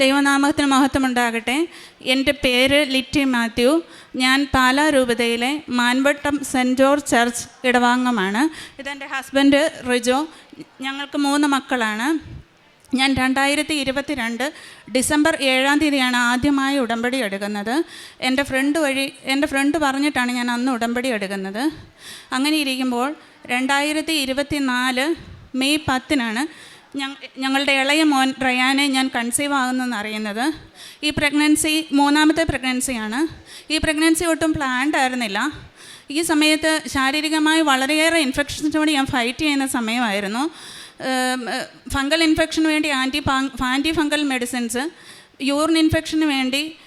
ദൈവനാമത്തിന് മഹത്വം ഉണ്ടാകട്ടെ എന്റെ പേര് ലിറ്റി മാത്യു. ഞാൻ പാലാ രൂപതയിലെ മാൻവട്ടം സെന്റ് ജോർജ് ചർച്ച് ഇടവാംഗമാണ് ഇതെന്റെ ഹസ്ബൻഡ് റിജോ. ഞങ്ങൾക്ക് മൂന്ന് മക്കളാണ്. ഞാൻ രണ്ടായിരത്തി ഇരുപത്തി രണ്ട് ഡിസംബർ ഏഴാം തീയതിയാണ് ആദ്യമായി ഉടമ്പടി എടുക്കുന്നത്. എന്റെ ഫ്രണ്ട് വഴി എന്റെ ഫ്രണ്ട് പറഞ്ഞിട്ടാണ് ഞാൻ അന്ന് ഉടമ്പടി എടുക്കുന്നത്. അങ്ങനെ ഇരിക്കുമ്പോൾ രണ്ടായിരത്തി ഇരുപത്തി നാല് മെയ് പത്തിനാണ് ഞങ്ങളുടെ ഇളയ മോൻ റയാനെ ഞാൻ കൺസീവ് ആകുന്നെന്ന് അറിയുന്നത്. ഈ പ്രഗ്നൻസി മൂന്നാമത്തെ പ്രഗ്നൻസിയാണ് ഈ പ്രഗ്നൻസി ഒട്ടും പ്ലാൻഡ് ആയിരുന്നില്ല. ഈ സമയത്ത് ശാരീരികമായി വളരെയേറെ ഇൻഫെക്ഷൻസിനോട് ഞാൻ ഫൈറ്റ് ചെയ്യുന്ന സമയമായിരുന്നു. ഫംഗൽ ഇൻഫെക്ഷന് വേണ്ടി anti anti fungal medicines urine ഇൻഫെക്ഷന് വേണ്ടി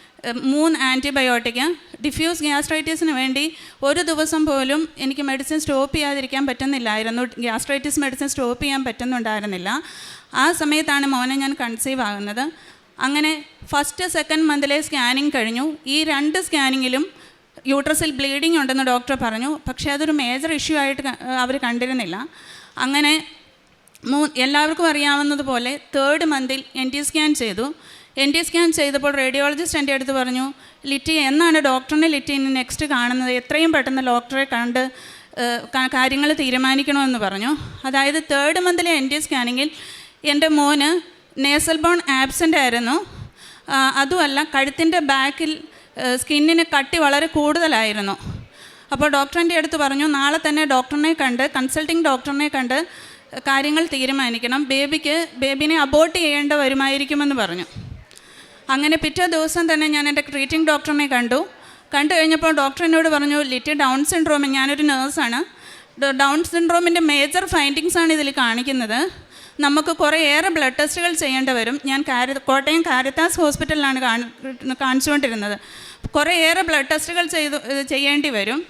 മൂന്ന് ആന്റിബയോട്ടിക് ഡിഫ്യൂസ് ഗ്യാസ്ട്രൈറ്റിസിന് വേണ്ടി ഒരു ദിവസം പോലും എനിക്ക് മെഡിസിൻ സ്റ്റോപ്പ് ചെയ്യാതിരിക്കാൻ പറ്റുന്നില്ലായിരുന്നു. ഗ്യാസ്ട്രൈറ്റിസ് മെഡിസിൻ സ്റ്റോപ്പ് ചെയ്യാൻ പറ്റുന്നുണ്ടായിരുന്നില്ല. ആ സമയത്താണ് മോനെ ഞാൻ കൺസീവ് ആകുന്നത്. അങ്ങനെ ഫസ്റ്റ് സെക്കൻഡ് മന്തിലെ സ്കാനിങ് കഴിഞ്ഞു. ഈ രണ്ട് സ്കാനിങ്ങിലും യൂട്രസിൽ ബ്ലീഡിംഗ് ഉണ്ടെന്ന് ഡോക്ടർ പറഞ്ഞു. പക്ഷേ അതൊരു മേജർ ഇഷ്യൂ ആയിട്ട് അവർ കണ്ടിരുന്നില്ല. അങ്ങനെ മൂ എല്ലാവർക്കും അറിയാവുന്നതുപോലെ തേർഡ് മന്തിൽ എൻ ടി സ്കാൻ ചെയ്തു. എൻ ടി സ്കാൻ ചെയ്തപ്പോൾ റേഡിയോളജിസ്റ്റ് എന്റെ അടുത്ത് പറഞ്ഞു ലിറ്റി എന്നാണ് ഡോക്ടറിനെ ലിറ്റി ഇനി നെക്സ്റ്റ് കാണുന്നത്? എത്രയും പെട്ടെന്ന് ഡോക്ടറെ കണ്ട് കാര്യങ്ങൾ തീരുമാനിക്കണമെന്ന് പറഞ്ഞു. അതായത് തേർഡ് മന്തിലെ എൻ ടി സ്കാനിങ്ങിൽ എന്റെ മോന് നേസൽ ബോൺ ആബ്സെന്റ് ആയിരുന്നു. അതുമല്ല കഴുത്തിന്റെ ബാക്കിൽ സ്കിന്നിന് കട്ടി വളരെ കൂടുതലായിരുന്നു. അപ്പോൾ ഡോക്ടറിന്റെ അടുത്ത് പറഞ്ഞു നാളെ തന്നെ ഡോക്ടറിനെ കണ്ട് കൺസൾട്ടിങ് ഡോക്ടറിനെ കണ്ട് കാര്യങ്ങൾ തീരുമാനിക്കണം. ബേബിക്ക് ബേബിനെ അബോർട്ട് ചെയ്യേണ്ട വരുമായിരിക്കുമെന്ന് പറഞ്ഞു. അങ്ങനെ പിറ്റേ ദിവസം തന്നെ ഞാൻ എന്റെ ട്രീറ്റിംഗ് ഡോക്ടറിനെ കണ്ടു. കണ്ടു കഴിഞ്ഞപ്പോൾ ഡോക്ടർ എന്നോട് പറഞ്ഞു ലിറ്റി ഡൗൺ സിൻഡ്രോം ഞാനൊരു നേഴ്സാണ് ഡൗൺ സിൻഡ്രോമിന്റെ മേജർ ഫൈൻഡിങ്സ് ആണ് ഇതിൽ കാണിക്കുന്നത്. നമുക്ക് കുറേയേറെ ബ്ലഡ് ടെസ്റ്റുകൾ ചെയ്യേണ്ടി വരും. ഞാൻ കാരി കോട്ടയം കാരിത്താസ് ഹോസ്പിറ്റലിലാണ് കാണി കാണിച്ചുകൊണ്ടിരുന്നത്. കുറേയേറെ ബ്ലഡ് ടെസ്റ്റുകൾ ചെയ്തു ചെയ്യേണ്ടി വരും.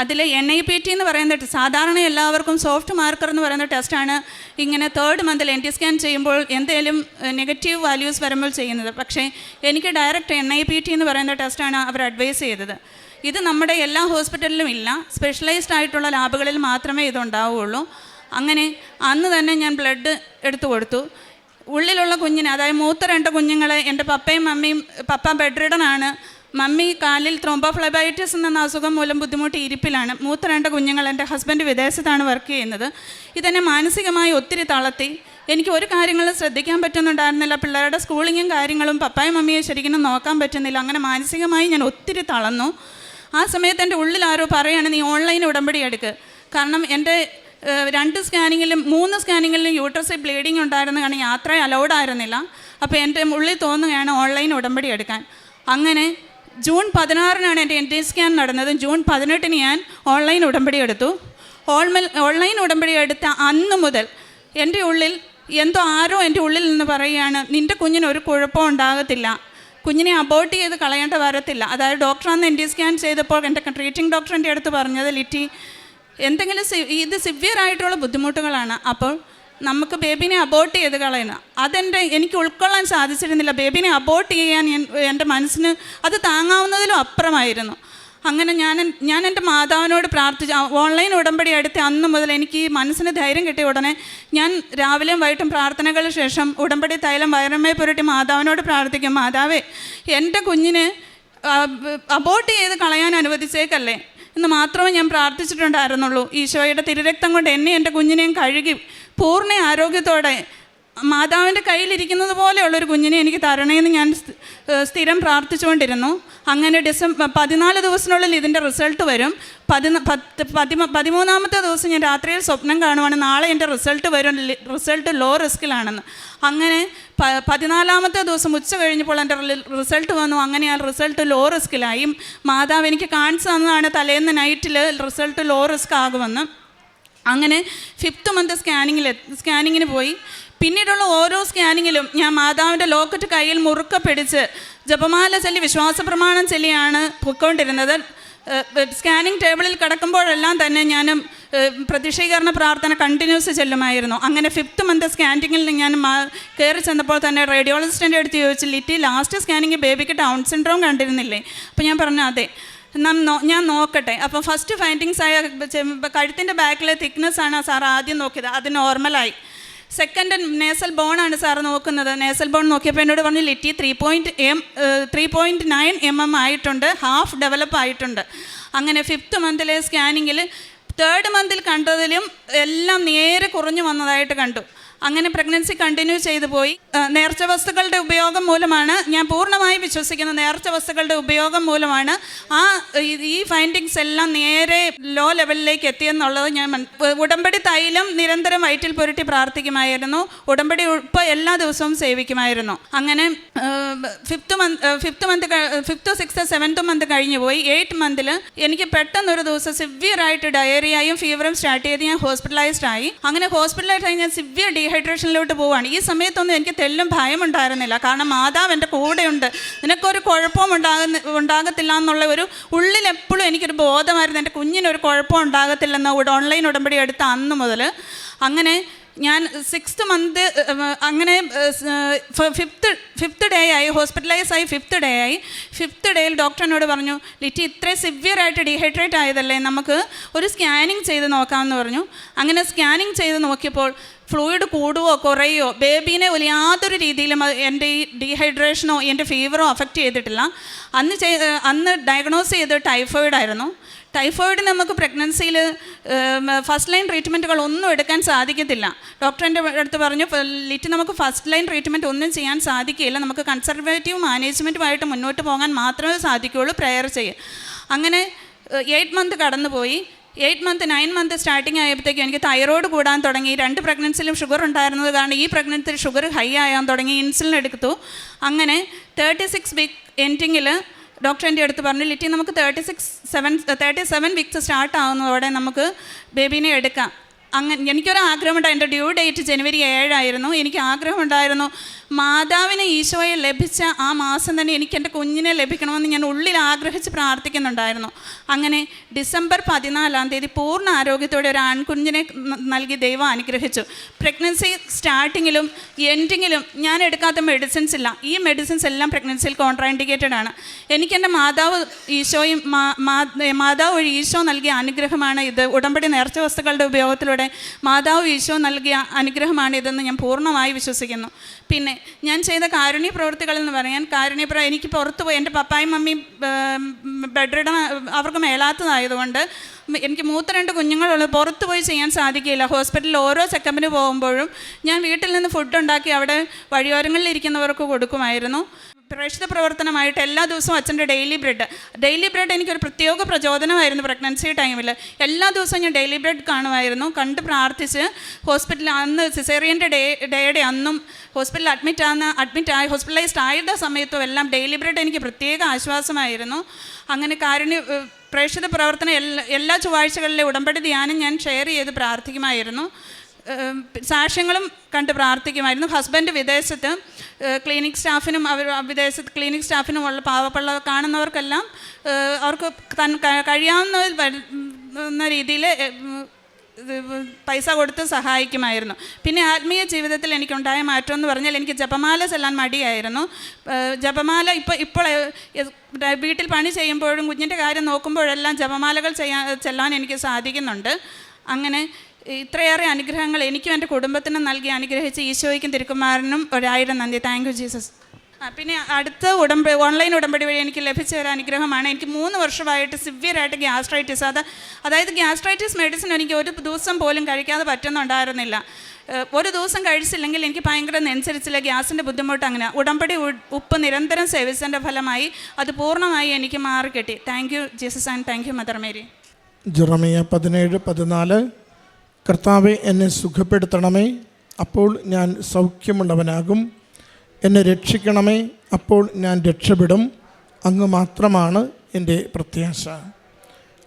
അതിൽ എൻ ഐ പി ടി എന്ന് പറയുന്ന സാധാരണ എല്ലാവർക്കും സോഫ്റ്റ് മാർക്കർ എന്ന് പറയുന്ന ടെസ്റ്റാണ് ഇങ്ങനെ തേർഡ് മന്തിൽ എൻ ടി സ്കാൻ ചെയ്യുമ്പോൾ എന്തെങ്കിലും നെഗറ്റീവ് വാല്യൂസ് വരുമ്പോൾ ചെയ്യുന്നത്. പക്ഷേ എനിക്ക് direct N I P T എന്ന് പറയുന്ന ടെസ്റ്റാണ് അവർ അഡ്വൈസ് ചെയ്തത്. ഇത് നമ്മുടെ എല്ലാ ഹോസ്പിറ്റലിലും ഇല്ല. സ്പെഷ്യലൈസ്ഡ് ആയിട്ടുള്ള ലാബുകളിൽ മാത്രമേ ഇതുണ്ടാവുകയുള്ളൂ അങ്ങനെ അന്ന് തന്നെ ഞാൻ ബ്ലഡ് എടുത്തു കൊടുത്തു. ഉള്ളിലുള്ള കുഞ്ഞിനെ അതായത് മൂത്ത രണ്ട് കുഞ്ഞുങ്ങളെ എന്റെ പപ്പയും മമ്മിയും പപ്പ ബെഡ്രിഡനാണ് മമ്മി കാലിൽ ത്രോംബോഫ്ലബൈറ്റിസ് എന്ന അസുഖം മൂലം ബുദ്ധിമുട്ടി ഇരിപ്പിലാണ്. മൂത്ത രണ്ട് കുഞ്ഞുങ്ങൾ എന്റെ ഹസ്ബൻഡ് വിദേശത്താണ് വർക്ക് ചെയ്യുന്നത്. ഇതെന്നെ മാനസികമായി ഒത്തിരി തളർത്തി. എനിക്ക് ഒരു കാര്യങ്ങളും ശ്രദ്ധിക്കാൻ പറ്റുന്നുണ്ടായിരുന്നില്ല. പിള്ളേരുടെ സ്കൂളിങ്ങും കാര്യങ്ങളും പപ്പായും മമ്മിയെ ശരിക്കും നോക്കാൻ പറ്റുന്നില്ല. അങ്ങനെ മാനസികമായി ഞാൻ ഒത്തിരി തളർന്നു. ആ സമയത്ത് എന്റെ ഉള്ളിൽ ആരോ പറയുകയാണ് നീ ഓൺലൈൻ ഉടമ്പടി എടുക്ക്. കാരണം എന്റെ രണ്ട് സ്കാനിങ്ങിലും മൂന്ന് സ്കാനിങ്ങിലും യൂട്രസിൽ ബ്ലീഡിങ് ഉണ്ടായിരുന്നു. കാരണം യാത്ര അലൗഡ് ആയിരുന്നില്ല. അപ്പോൾ എന്റെ ഉള്ളിൽ തോന്നുകയാണ് ഓൺലൈൻ ഉടമ്പടി എടുക്കാൻ. അങ്ങനെ ജൂൺ പതിനാറിനാണ് എന്റെ എൻ സ്കാൻ നടന്നത്. ജൂൺ പതിനെട്ടിന് ഞാൻ ഓൺലൈൻ ഉടമ്പടി എടുത്തു. ഓൺമൽ ഓൺലൈൻ ഉടമ്പടി എടുത്ത അന്ന് മുതൽ എന്റെ ഉള്ളിൽ എന്തോ ആരോ എന്റെ ഉള്ളിൽ നിന്ന് പറയുകയാണ് നിന്റെ കുഞ്ഞിന് ഒരു കുഴപ്പം ഉണ്ടാകത്തില്ല. കുഞ്ഞിനെ അബോർട്ട് ചെയ്ത് കളയേണ്ട വരത്തില്ല. അതായത് ഡോക്ടർ അന്ന് ടി സ്കാൻ ചെയ്തപ്പോൾ എന്റെ ട്രീറ്റിംഗ് ഡോക്ടർ എന്റെ അടുത്ത് പറഞ്ഞത് ലിറ്റി എന്തെങ്കിലും ഇത് സിവിയർ ആയിട്ടുള്ള ബുദ്ധിമുട്ടുകളാണ്. അപ്പോൾ നമുക്ക് ബേബിനെ അബോർട്ട് ചെയ്ത് കളയണം. അതെന്റെ എനിക്ക് ഉൾക്കൊള്ളാൻ സാധിച്ചിരുന്നില്ല. ബേബിനെ അബോർട്ട് ചെയ്യാൻ എന്റെ മനസ്സിന് അത് താങ്ങാവുന്നതിലും അപ്പുറമായിരുന്നു. അങ്ങനെ ഞാൻ ഞാൻ എന്റെ മാതാവിനോട് പ്രാർത്ഥിച്ചു ഓൺലൈൻ ഉടമ്പടി എടുത്ത് അന്ന് മുതൽ എനിക്ക് മനസ്സിന് ധൈര്യം കിട്ടിയ ഉടനെ ഞാൻ രാവിലെയും വൈകിട്ടും പ്രാർത്ഥനകൾ ശേഷം ഉടമ്പടി തൈലം വയറമ്മയെ പുരട്ടി മാതാവിനോട് പ്രാർത്ഥിക്കും. മാതാവേ എന്റെ കുഞ്ഞിന് അബോർട്ട് ചെയ്ത് കളയാൻ അനുവദിച്ചേക്കല്ലേ? എന്ന് മാത്രമേ ഞാൻ പ്രാർത്ഥിച്ചിട്ടുണ്ടായിരുന്നുള്ളൂ. ഈശോയുടെ തിരുരക്തം കൊണ്ട് എന്നെ എന്റെ കുഞ്ഞിനെയും കഴുകി പൂർണ ആരോഗ്യത്തോടെ മാതാവിന്റെ കയ്യിലിരിക്കുന്നത് പോലെയുള്ളൊരു കുഞ്ഞിനെ എനിക്ക് തരണേന്ന് ഞാൻ സ്ഥിരം പ്രാർത്ഥിച്ചുകൊണ്ടിരുന്നു. അങ്ങനെ ഡിസംബർ പതിനാല് ദിവസത്തിനുള്ളിൽ ഇതിന്റെ റിസൾട്ട് വരും. പതിന പത്ത് പതിമ പതിമൂന്നാമത്തെ ദിവസം ഞാൻ രാത്രിയിൽ സ്വപ്നം കാണുവാണ്. നാളെ എന്റെ റിസൾട്ട് വരും. റിസൾട്ട് ലോ റിസ്കിലാണെന്ന് അങ്ങനെ പ പതിനാലാമത്തെ ദിവസം ഉച്ച കഴിഞ്ഞപ്പോൾ എന്റെ റിസൾട്ട് വന്നു. അങ്ങനെ ആ റിസൾട്ട് ലോ റിസ്കിലായി മാതാവ് എനിക്ക് കാണിച്ചു തന്നതാണ് തലേന്ന് നൈറ്റിൽ റിസൾട്ട് ലോ റിസ്ക് ആകുമെന്ന് അങ്ങനെ ഫിഫ്ത്ത് മന്ത് സ്കാനിങ്ങിൽ സ്കാനിങ്ങിന് പോയി. പിന്നീടുള്ള ഓരോ സ്കാനിങ്ങിലും ഞാൻ മാതാവിന്റെ ലോക്കറ്റ് കയ്യിൽ മുറുക്കെ പിടിച്ച് ജപമാല ചൊല്ലി വിശ്വാസ പ്രമാണം ചൊല്ലിയാണ് പൊയ്ക്കൊണ്ടിരുന്നത്. സ്കാനിങ് ടേബിളിൽ കിടക്കുമ്പോഴെല്ലാം തന്നെ ഞാൻ പ്രതിഷീകരണ പ്രാർത്ഥന കണ്ടിന്യൂസ് ചെല്ലുമായിരുന്നു. അങ്ങനെ ഫിഫ്ത്ത് മന്ത് സ്കാനിങ്ങിൽ ഞാൻ കയറി ചെന്നപ്പോൾ തന്നെ റേഡിയോളജിസ്റ്റിന്റെ അടുത്ത് ചോദിച്ചു ലിറ്റി ലാസ്റ്റ് സ്കാനിങ് ബേബിക്ക് ഡൗൺ സിൻഡ്രോം കണ്ടിരുന്നില്ലേ? അപ്പോൾ ഞാൻ പറഞ്ഞു അതെ. ഞാൻ നോക്കട്ടെ. അപ്പോൾ ഫസ്റ്റ് ഫൈൻഡിങ്സ് ആയ കഴുത്തിന്റെ ബാക്കിലെ തിക്നെസ് ആണ് സാർ ആദ്യം നോക്കിയത്. അത് നോർമലായി സെക്കൻഡ് നേസൽ ബോൺ ആണ് സാർ നോക്കുന്നത്. നേസൽ ബോൺ നോക്കിയപ്പോൾ എന്നോട് പറഞ്ഞു Litty three point M three point nine M M ആയിട്ടുണ്ട്. ഹാഫ് ഡെവലപ്പ് ആയിട്ടുണ്ട്. അങ്ങനെ ഫിഫ്ത്ത് മന്തിലെ സ്കാനിങ്ങിൽ തേർഡ് മന്തിൽ കണ്ടതിലും എല്ലാം നേരെ കുറഞ്ഞു വന്നതായിട്ട് കണ്ടു. അങ്ങനെ പ്രഗ്നൻസി കണ്ടിന്യൂ ചെയ്തു പോയി. നേർച്ച വസ്തുക്കളുടെ ഉപയോഗം മൂലമാണ് ഞാൻ പൂർണമായും വിശ്വസിക്കുന്ന നേർച്ച വസ്തുക്കളുടെ ഉപയോഗം മൂലമാണ് ആ ഈ- ഫൈൻഡിങ്സ് എല്ലാം നേരെ ലോ ലെവലിലേക്ക് എത്തിയെന്നുള്ളത് ഞാൻ ഉടമ്പടി തൈലം നിരന്തരം വയറ്റിൽ പുരട്ടി പ്രാർത്ഥിക്കുമായിരുന്നു. ഉടമ്പടി ഉപ്പ് എല്ലാ ദിവസവും സേവിക്കുമായിരുന്നു. അങ്ങനെ fifth month fifth month fifth sixth seventh month കഴിഞ്ഞു പോയി. എയ്റ്റ് മന്തിൽ എനിക്ക് പെട്ടെന്ന് ഒരു ദിവസം സിവിയർ ആയിട്ട് ഡയറിയായും ഫീവറും സ്റ്റാർട്ട് ചെയ്ത് ഞാൻ ഹോസ്പിറ്റലൈസ്ഡ് ആയി. അങ്ങനെ ഹോസ്പിറ്റലൈസ്ഡ് ആയി ഞാൻ സിവിയർ ഡീഹൈഡ്രേഷനിലോട്ട് പോവുകയാണ് ഈ സമയത്തൊന്നും എനിക്ക് തെല്ലും ഭയമുണ്ടായിരുന്നില്ല കാരണം മാതാവ് എന്റെ കൂടെയുണ്ട്. നിനക്കൊരു കുഴപ്പവും ഉണ്ടാകുന്ന ഉണ്ടാകത്തില്ല എന്നുള്ള ഒരു ഉള്ളിൽ എപ്പോഴും എനിക്കൊരു ബോധമായിരുന്നു. എന്റെ കുഞ്ഞിനൊരു കുഴപ്പം ഉണ്ടാകത്തില്ലെന്ന് ഓൺലൈൻ ഉടമ്പടി എടുത്ത അന്ന് മുതൽ അങ്ങനെ ഞാൻ സിക്സ്ത് മന്ത് അങ്ങനെ ഫിഫ്ത്ത് ഫിഫ്ത്ത് ഡേ ആയി ഹോസ്പിറ്റലൈസ് ആയി ഫിഫ്ത്ത് ഡേ ആയി. ഫിഫ്ത്ത് ഡേയിൽ ഡോക്ടർ എന്നോട് പറഞ്ഞു ലിറ്റി ഇത്രയും സിവിയർ ആയിട്ട് ഡീഹൈഡ്രേറ്റ് ആയതല്ലേ? നമുക്ക് ഒരു സ്കാനിങ് ചെയ്ത് നോക്കാമെന്ന് പറഞ്ഞു. അങ്ങനെ സ്കാനിങ് ചെയ്ത് നോക്കിയപ്പോൾ ഫ്ലൂയിഡ് കൂടുവോ കുറയോ ബേബീനെ ഒരു യാതൊരു രീതിയിലും എന്റെ ഈ ഡീഹൈഡ്രേഷനോ എന്റെ ഫീവറോ അഫക്റ്റ് ചെയ്തിട്ടില്ല. അന്ന് ചെയ് അന്ന് ഡയഗ്നോസ് ചെയ്ത് ടൈഫോയിഡ് ആയിരുന്നു. ടൈഫോയിഡ് നമുക്ക് പ്രഗ്നൻസിയിൽ ഫസ്റ്റ് ലൈൻ ട്രീറ്റ്മെന്റുകൾ ഒന്നും എടുക്കാൻ സാധിക്കത്തില്ല. ഡോക്ടറിന്റെ അടുത്ത് പറഞ്ഞു ലിറ്റ് നമുക്ക് ഫസ്റ്റ് ലൈൻ ട്രീറ്റ്മെന്റ് ഒന്നും ചെയ്യാൻ സാധിക്കില്ല നമുക്ക് കൺസർവേറ്റീവ് മാനേജ്മെന്റുമായിട്ട് മുന്നോട്ട് പോകാൻ മാത്രമേ സാധിക്കുകയുള്ളൂ പ്രയർ ചെയ്യുക അങ്ങനെ എയ്റ്റ് മന്ത് കടന്നുപോയി. Eight month nine month starting ആയപ്പോഴത്തേക്കും എനിക്ക് തൈറോയ്ഡ് കൂടാൻ തുടങ്ങി. രണ്ട് പ്രഗ്നൻസിലും ഷുഗർ ഉണ്ടായിരുന്നത് കാരണം ഈ പ്രഗ്നൻസിൽ ഷുഗർ ഹൈ ആയാൻ തുടങ്ങി. ഇൻസുലിൻ എടുത്തു. അങ്ങനെ തേർട്ടി സിക്സ് വീക്ക് എൻഡിങ്ങിൽ ഡോക്ടർ എന്റെ അടുത്ത് പറഞ്ഞു ലിറ്റി നമുക്ക് thirty six seven thirty seven weeks start ആവുന്നതോടെ നമുക്ക് ബേബീനെ എടുക്കാം. അങ്ങനെ എനിക്കൊരു ആഗ്രഹമുണ്ടായി എന്റെ ഡ്യൂ ഡേറ്റ് ജനുവരി ഏഴായിരുന്നു. എനിക്ക് ആഗ്രഹമുണ്ടായിരുന്നു. മാതാവിന് ഈശോയെ ലഭിച്ച ആ മാസം തന്നെ എനിക്ക് എന്റെ കുഞ്ഞിനെ ലഭിക്കണമെന്ന് ഞാൻ ഉള്ളിൽ ആഗ്രഹിച്ച് പ്രാർത്ഥിക്കുന്നുണ്ടായിരുന്നു. അങ്ങനെ ഡിസംബർ പതിനാലാം തീയതി പൂർണ ആരോഗ്യത്തോടെ ഒരു ആൺകുഞ്ഞിനെ നൽകി ദൈവം അനുഗ്രഹിച്ചു. പ്രഗ്നൻസി സ്റ്റാർട്ടിങ്ങിലും എൻഡിങ്ങിലും ഞാൻ എടുക്കാത്ത മെഡിസിൻസ് ഇല്ല. ഈ മെഡിസിൻസ് എല്ലാം പ്രഗ്നൻസിയിൽ കോൺട്രാൻഡിക്കേറ്റഡ് ആണ്. എനിക്ക് എന്റെ മാതാവ് ഈശോയും മാതാവ് വഴി ഈശോ നൽകിയ അനുഗ്രഹമാണ് ഇത്. ഉടമ്പടി നേർച്ച വസ്തുക്കളുടെ ഉപയോഗത്തിലൂടെ മാതാവ് ഈശോ നൽകിയ അനുഗ്രഹമാണ് ഇതെന്ന് ഞാൻ പൂർണമായി വിശ്വസിക്കുന്നു. പിന്നെ ഞാൻ ചെയ്ത കാരുണ്യ പ്രവൃത്തികൾ എന്ന് പറയാൻ കാരുണ്യ എനിക്ക് പുറത്ത് പോയി എന്റെ പപ്പായും മമ്മിയും ബെഡ് റിഡൻ അവർക്ക് മേലാത്തതായതുകൊണ്ട് എനിക്ക് മൂത്ത രണ്ട് കുഞ്ഞുങ്ങളുള്ളത് പുറത്ത് പോയി ചെയ്യാൻ സാധിക്കില്ല ഹോസ്പിറ്റലിൽ ഓരോ ചെക്കപ്പിന് പോകുമ്പോഴും ഞാൻ വീട്ടിൽ നിന്ന് ഫുഡ് ഉണ്ടാക്കി അവിടെ വഴിയോരങ്ങളിൽ ഇരിക്കുന്നവർക്ക് കൊടുക്കുമായിരുന്നു. പ്രേക്ഷിത പ്രവർത്തനമായിട്ട് എല്ലാ ദിവസവും അച്ഛന്റെ ഡെയിലി ബ്രെഡ്. ഡെയിലി ബ്രെഡ് എനിക്കൊരു പ്രത്യേക പ്രചോദനമായിരുന്നു പ്രഗ്നൻസി ടൈമിൽ എല്ലാ ദിവസവും ഞാൻ ഡെയിലി ബ്രെഡ് കാണുമായിരുന്നു. കണ്ട് പ്രാർത്ഥിച്ച് ഹോസ്പിറ്റലിൽ അന്ന് സിസേറിയന്റെ ഡേ ഡേയുടെ അന്നും ഹോസ്പിറ്റലിൽ അഡ്മിറ്റ് ആകുന്ന അഡ്മിറ്റ് ആയി ഹോസ്പിറ്റലൈസ്ഡ് ആയുടെ സമയത്തും എല്ലാം ഡെയിലി ബ്രെഡ് എനിക്ക് പ്രത്യേക ആശ്വാസമായിരുന്നു. അങ്ങനെ കാരുണ്യ ഏഹ്, പ്രേക്ഷിത പ്രവർത്തനം എല്ലാ എല്ലാ ചൊവ്വാഴ്ചകളിലെ ഉടമ്പടി ധ്യാനം ഞാൻ ഷെയർ ചെയ്ത് പ്രാർത്ഥിക്കുമായിരുന്നു. സാക്ഷ്യങ്ങളും കണ്ട് പ്രാർത്ഥിക്കുമായിരുന്നു. ഹസ്ബൻഡ് വിദേശത്ത് ക്ലിനിക് സ്റ്റാഫിനും അവർ വിദേശത്ത് ക്ലിനിക് സ്റ്റാഫിനും ഉള്ള പാവപ്പുള്ള കാണുന്നവർക്കെല്ലാം അവർക്ക് തൻ കഴിയാവുന്ന രീതിയിൽ പൈസ കൊടുത്ത് സഹായിക്കുമായിരുന്നു. പിന്നെ ആത്മീയ ജീവിതത്തിൽ എനിക്കുണ്ടായ മാറ്റം എന്ന് പറഞ്ഞാൽ എനിക്ക് ജപമാല ചെല്ലാൻ മടിയായിരുന്നു. ജപമാല ഇപ്പോൾ ഇപ്പോൾ വീട്ടിൽ പണി ചെയ്യുമ്പോഴും കുഞ്ഞിന്റെ കാര്യം നോക്കുമ്പോഴെല്ലാം ജപമാലകൾ ചെയ്യാൻ ചെല്ലാൻ എനിക്ക് സാധിക്കുന്നുണ്ട്. അങ്ങനെ ഇത്രയേറെ അനുഗ്രഹങ്ങൾ എനിക്കും എന്റെ കുടുംബത്തിനും നൽകി അനുഗ്രഹിച്ച ഈശോയ്ക്കും തിരുക്കുമാരനും ഒരായിരം നന്ദി. താങ്ക് യു ജീസസ് പിന്നെ അടുത്ത ഉടമ്പടി ഓൺലൈൻ ഉടമ്പടി വഴി എനിക്ക് ലഭിച്ച ഒരു അനുഗ്രഹമാണ്. എനിക്ക് മൂന്ന് വർഷമായിട്ട് സിവിയറായിട്ട് ഗ്യാസ്ട്രൈറ്റിസ് അത് അതായത് ഗ്യാസ്ട്രൈറ്റിസ് മെഡിസിൻ എനിക്ക് ഒരു ദിവസം പോലും കഴിക്കാതെ പറ്റുന്നുണ്ടായിരുന്നില്ല. ഒരു ദിവസം കഴിച്ചില്ലെങ്കിൽ എനിക്ക് ഭയങ്കര നെഞ്ചരിച്ചില്ല ഗ്യാസിന്റെ ബുദ്ധിമുട്ട് അങ്ങനെ. ഉടമ്പടി ഉപ്പ് നിരന്തരം സേവിച്ചതിന്റെ ഫലമായി അത് പൂർണമായി എനിക്ക് മാറി കിട്ടി thank you Jesus and thank you mother Mary Jeremiah പതിനേഴ് പതിനാല്. കർത്താവെ എന്നെ സുഖപ്പെടുത്തണമേ. അപ്പോൾ ഞാൻ സൗഖ്യമുള്ളവനാകും. എന്നെ രക്ഷിക്കണമേ. അപ്പോൾ ഞാൻ രക്ഷപ്പെടും. അങ്ങ് മാത്രമാണ് എന്റെ പ്രത്യാശ.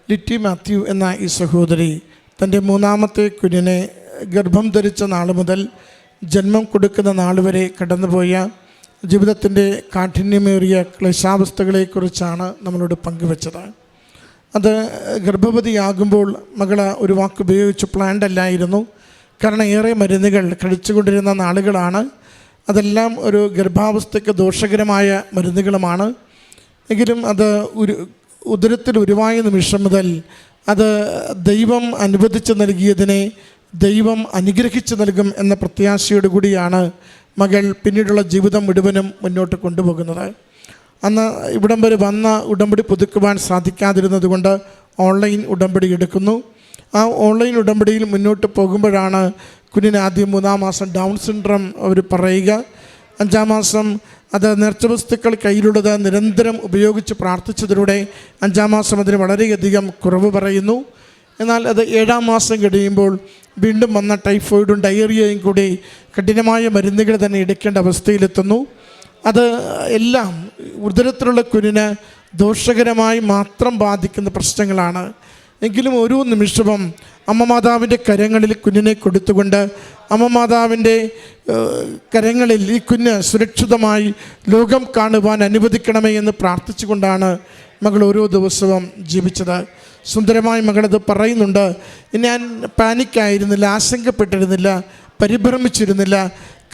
ലിറ്റി മാത്യു എന്ന ഈ സഹോദരി തന്റെ മൂന്നാമത്തെ കുഞ്ഞിനെ ഗർഭം ധരിച്ച നാൾ മുതൽ ജന്മം കൊടുക്കുന്ന നാൾ വരെ കടന്നുപോയ ജീവിതത്തിന്റെ കാഠിന്യമേറിയ ക്ലേശാവസ്ഥകളെക്കുറിച്ചാണ് നമ്മളോട് പങ്കുവച്ചത്. അത് ഗർഭവതിയാകുമ്പോൾ മകൾ ഒരു വാക്ക് ഉപയോഗിച്ച് പ്ലാൻഡ് അല്ലായിരുന്നു. കാരണം ഏറെ മരുന്നുകൾ കഴിച്ചുകൊണ്ടിരുന്ന നാളുകളാണ്. അതെല്ലാം ഒരു ഗർഭാവസ്ഥയ്ക്ക് ദോഷകരമായ മരുന്നുകളുമാണ്. എങ്കിലും അത് ഒരു ഉദരത്തിൽ ഉരുവായ നിമിഷം മുതൽ അത് ദൈവം അനുവദിച്ച് നൽകിയതിനെ ദൈവം അനുഗ്രഹിച്ചു നൽകും എന്ന പ്രത്യാശയോടുകൂടിയാണ് മകൾ പിന്നീടുള്ള ജീവിതം മുഴുവനും മുന്നോട്ട് കൊണ്ടുപോകുന്നത്. അന്ന് ഇവിടം വരെ വന്ന ഉടമ്പടി പുതുക്കുവാൻ സാധിക്കാതിരുന്നതുകൊണ്ട് ഓൺലൈൻ ഉടമ്പടി എടുക്കുന്നു. ആ ഓൺലൈൻ ഉടമ്പടിയിൽ മുന്നോട്ട് പോകുമ്പോഴാണ് കുഞ്ഞിന് ആദ്യം മൂന്നാം മാസം ഡൗൺ സിൻഡ്രം അവർ പറയുക. അഞ്ചാം മാസം അത് നേർച്ച വസ്തുക്കൾ കയ്യിലുള്ളത് നിരന്തരം ഉപയോഗിച്ച് പ്രാർത്ഥിച്ചതിലൂടെ അഞ്ചാം മാസം അതിന് വളരെയധികം കുറവ് പറയുന്നു. എന്നാൽ അത് ഏഴാം മാസം കഴിയുമ്പോൾ വീണ്ടും വന്ന ടൈഫോയിഡും ഡയറിയയും കൂടി കഠിനമായ മരുന്നുകൾ തന്നെ എടുക്കേണ്ട അവസ്ഥയിലെത്തുന്നു. അത് എല്ലാം ഉദരത്തിലുള്ള കുഞ്ഞിന് ദോഷകരമായി മാത്രം ബാധിക്കുന്ന പ്രശ്നങ്ങളാണ്. എങ്കിലും ഓരോ നിമിഷവും അമ്മ മാതാവിന്റെ കരങ്ങളിൽ കുഞ്ഞിനെ കൊടുത്തുകൊണ്ട് അമ്മ മാതാവിന്റെ കരങ്ങളിൽ ഈ കുഞ്ഞ് സുരക്ഷിതമായി ലോകം കാണുവാൻ അനുവദിക്കണമേ എന്ന് പ്രാർത്ഥിച്ചുകൊണ്ടാണ് മകൾ ഓരോ ദിവസവും ജീവിച്ചത്. സുന്ദരമായി മകളത് പറയുന്നുണ്ട് ഞാൻ പാനിക്കായിരുന്നില്ല ആശങ്കപ്പെട്ടിരുന്നില്ല പരിഭ്രമിച്ചിരുന്നില്ല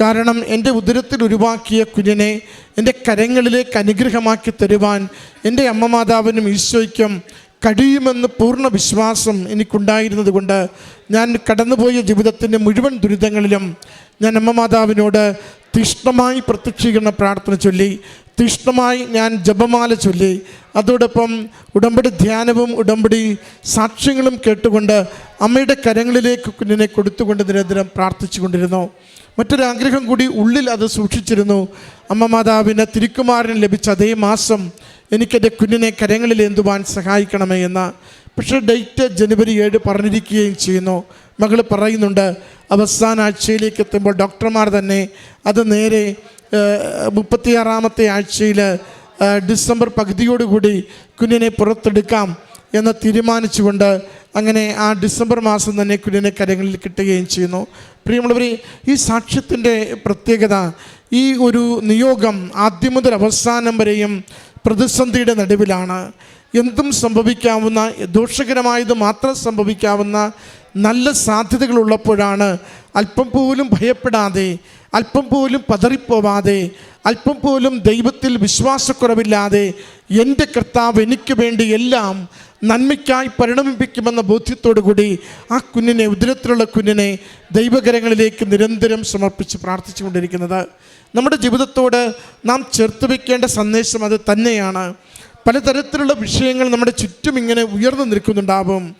കാരണം എന്റെ ഉദരത്തിൽ ഉരുവാക്കിയ കുഞ്ഞിനെ എന്റെ കരങ്ങളിലേക്ക് അനുഗ്രഹമാക്കി തരുവാൻ എന്റെ അമ്മ മാതാവിനും ഈശോയ്ക്കും കഴിയുമെന്ന് പൂർണ വിശ്വാസം എനിക്കുണ്ടായിരുന്നത് കൊണ്ട് ഞാൻ കടന്നുപോയ ജീവിതത്തിന്റെ മുഴുവൻ ദുരിതങ്ങളിലും ഞാൻ അമ്മ മാതാവിനോട് തീഷ്ണമായി പ്രത്യക്ഷീകരണ പ്രാർത്ഥന ചൊല്ലി തീഷ്ണമായി ഞാൻ ജപമാല ചൊല്ലി. അതോടൊപ്പം ഉടമ്പടി ധ്യാനവും ഉടമ്പടി സാക്ഷ്യങ്ങളും കേട്ടുകൊണ്ട് അമ്മയുടെ കരങ്ങളിലേക്ക് കുഞ്ഞിനെ കൊടുത്തുകൊണ്ട് നിരന്തരം പ്രാർത്ഥിച്ചു കൊണ്ടിരുന്നു മറ്റൊരാഗ്രഹം കൂടി ഉള്ളിൽ അത് സൂക്ഷിച്ചിരുന്നു. അമ്മ മാതാവിന് തിരുക്കുമാരന് ലഭിച്ച അതേ മാസം എനിക്കെന്റെ കുഞ്ഞിനെ കരങ്ങളിൽ എന്തുവാൻ സഹായിക്കണമേ എന്ന. പക്ഷേ ഡേറ്റ് ജനുവരി ഏഴ് പറഞ്ഞിരിക്കുകയും ചെയ്യുന്നു. മകൾ പറയുന്നുണ്ട് അവസാന ആഴ്ചയിലേക്ക് എത്തുമ്പോൾ ഡോക്ടർമാർ തന്നെ അത് നേരെ മുപ്പത്തിയാറാമത്തെ ആഴ്ചയിൽ ഡിസംബർ പകുതിയോടുകൂടി കുഞ്ഞിനെ പുറത്തെടുക്കാം. എന്ന് തീരുമാനിച്ചുകൊണ്ട് അങ്ങനെ ആ ഡിസംബർ മാസം തന്നെ കുഞ്ഞിനെ കരങ്ങളിൽ കിട്ടുകയും ചെയ്യുന്നു. പ്രിയമുള്ളവർ ഈ സാക്ഷ്യത്തിന്റെ പ്രത്യേകത ഈ ഒരു നിയോഗം ആദ്യം മുതൽ അവസാനം വരെയും പ്രതിസന്ധിയുടെ നടുവിലാണ്. എന്തും സംഭവിക്കാവുന്ന ദോഷകരമായത് മാത്രം സംഭവിക്കാവുന്ന നല്ല സാധ്യതകളുള്ളപ്പോഴാണ് അല്പം പോലും ഭയപ്പെടാതെ അല്പം പോലും പതറിപ്പോവാതെ അല്പം പോലും ദൈവത്തിൽ വിശ്വാസക്കുറവില്ലാതെ എന്റെ കർത്താവ് എനിക്ക് വേണ്ടി എല്ലാം നന്മയ്ക്കായി പരിണമിപ്പിക്കുമെന്ന ബോധ്യത്തോടു കൂടി ആ കുഞ്ഞിനെ ഉദരത്തിലുള്ള കുഞ്ഞിനെ ദൈവകരങ്ങളിലേക്ക് നിരന്തരം സമർപ്പിച്ച് പ്രാർത്ഥിച്ചുകൊണ്ടിരിക്കുന്നത്. നമ്മുടെ ജീവിതത്തോട് നാം ചേർത്ത് വയ്ക്കേണ്ട സന്ദേശം അത് തന്നെയാണ്. പലതരത്തിലുള്ള വിഷയങ്ങൾ നമ്മുടെ ചുറ്റും ഇങ്ങനെ ഉയർന്നു നിൽക്കുന്നുണ്ടാവും.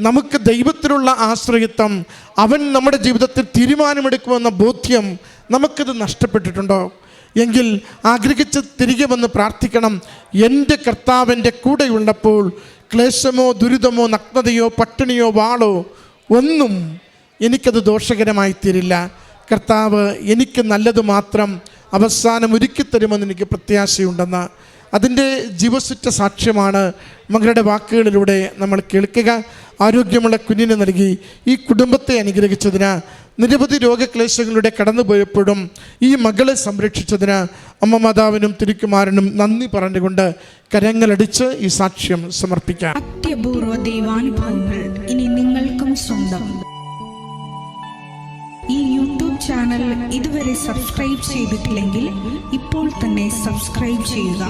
നമുക്ക് ദൈവത്തിലുള്ള ആശ്രയത്വം അവൻ നമ്മുടെ ജീവിതത്തിൽ തീരുമാനമെടുക്കുമെന്ന ബോധ്യം നമുക്കത് നഷ്ടപ്പെട്ടിട്ടുണ്ടോ? എങ്കിൽ ആഗ്രഹിച്ച് തിരികെ വന്ന് പ്രാർത്ഥിക്കണം. എന്റെ കർത്താവിന്റെ കൂടെയുള്ളപ്പോൾ ക്ലേശമോ ദുരിതമോ നഗ്നതയോ പട്ടിണിയോ വാളോ ഒന്നും എനിക്കത് ദോഷകരമായി തീരില്ല കർത്താവ് എനിക്ക് നല്ലത് മാത്രം അവസാനം ഒരുക്കിത്തരുമെന്ന് എനിക്ക് പ്രത്യാശയുണ്ടെന്ന്. അതിന്റെ ജീവസുറ്റ സാക്ഷ്യമാണ് മകളുടെ വാക്കുകളിലൂടെ നമ്മൾ കേൾക്കുക. ആരോഗ്യമുള്ള കുഞ്ഞിന് നൽകി ഈ കുടുംബത്തെ അനുഗ്രഹിച്ചതിന് നിരവധി രോഗക്ലേശങ്ങളുടെ കടന്നുപോയപ്പോഴും ഈ മകളെ സംരക്ഷിച്ചതിന് അമ്മ മാതാവിനും തിരുക്കുമാരനും നന്ദി പറഞ്ഞുകൊണ്ട് കരങ്ങളടിച്ച് ഈ സാക്ഷ്യം സമർപ്പിക്കാം. അത്യപൂർവ ദൈവാനുഭവങ്ങൾ ഇനി നിങ്ങൾക്കും സ്വന്തം. ഈ യൂട്യൂബ് ചാനൽ ഇതുവരെ സബ്സ്ക്രൈബ് ചെയ്തിട്ടില്ലെങ്കിൽ ഇപ്പോൾ തന്നെ സബ്സ്ക്രൈബ് ചെയ്യുക.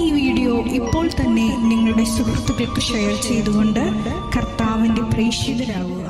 ഈ വീഡിയോ ഇപ്പോൾ തന്നെ നിങ്ങളുടെ സുഹൃത്തുക്കൾക്ക് ഷെയർ ചെയ്തുകൊണ്ട് കർത്താവിന്റെ പ്രേക്ഷിതരാകുക.